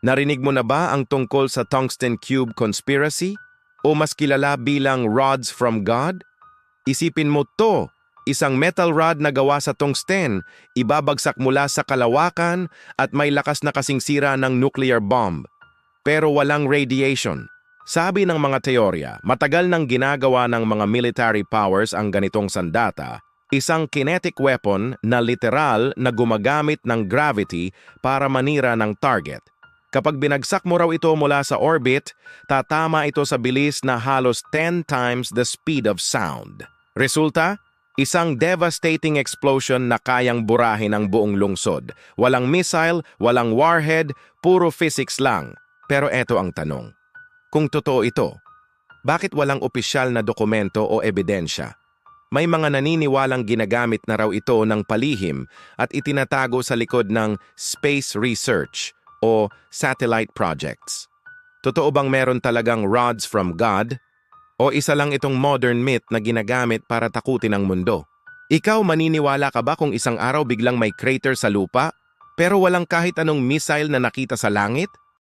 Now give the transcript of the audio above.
Narinig mo na ba ang tungkol sa Tungsten Cube Conspiracy? O mas kilala bilang Rods from God? Isipin mo to, isang metal rod na gawa sa tungsten, ibabagsak mula sa kalawakan at may lakas na kasing sira ng nuclear bomb. Pero walang radiation. Sabi ng mga teorya, matagal nang ginagawa ng mga military powers ang ganitong sandata, isang kinetic weapon na literal na gumagamit ng gravity para manira ng target. Kapag binagsak mo raw ito mula sa orbit, tatama ito sa bilis na halos 10 times the speed of sound. Resulta, isang devastating explosion na kayang burahin ang buong lungsod. Walang missile, walang warhead, puro physics lang. Pero eto ang tanong. Kung totoo ito, bakit walang opisyal na dokumento o ebidensya? May mga naniniwalang ginagamit na raw ito ng palihim at itinatago sa likod ng space research o satellite projects. Totoo bang meron talagang rods from God? O isa lang itong modern myth na ginagamit para takutin ang mundo? Ikaw maniniwala ka ba kung isang araw biglang may crater sa lupa, pero walang kahit anong missile na nakita sa langit?